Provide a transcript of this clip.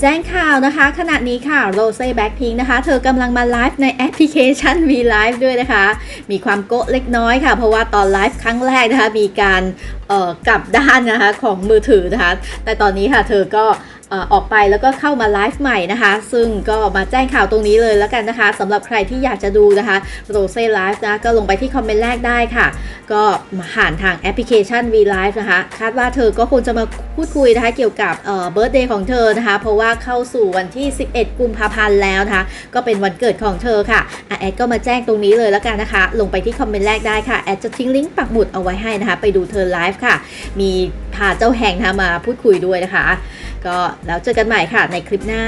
แจ้งข่าวนะคะ ขณะนี้ค่ะโรเซ่แบ็คพิงนะคะ เธอกำลังมาไลฟ์ในแอปพลิเคชัน V Live ด้วยนะคะ มีความโกะเล็กน้อยค่ะ เพราะว่าตอนไลฟ์ครั้งแรกนะคะ มีการเอ่อกลับด้านนะคะของมือถือนะคะ แต่ตอนนี้ค่ะเธอก็เอ่อออกไปแล้วก็เข้ามาไลฟ์ใหม่นะคะ ซึ่งก็มาแจ้งข่าวตรงนี้เลยแล้วกันนะคะสำหรับใครที่อยากจะดูนะคะโรเซ่ไลฟ์นะก็ลงไปที่คอมเมนต์แรกได้ค่ะ ก็มาผ่านทางแอปพลิเคชัน V Live นะคะ คาดว่าเธอก็คงจะมาพูดคุยนะคะ เกี่ยวกับเอ่อเบิร์ d เดย์ของเธอนะคะ เพราะว่าเข้าสู่วันที่ 11 กุมภาพันธ์แล้วนะคะ ก็เป็นวันเกิดของเธอค่ะแอดก็มาแจ้งตรงนี้เลยแล้วกันนะคะ ลงไปที่คอมเมนต์แรกได้ค่ะ แอดจะทิ้งลิงก์ปักหมุดเอาไว้ให้นะคะ ไปดูเธอไลฟ์ค่ะ มีพาเจ้าแหงนะมาพูดคุยด้วยนะคะ ก็แล้วเจอกันใหม่ค่ะในคลิปหน้า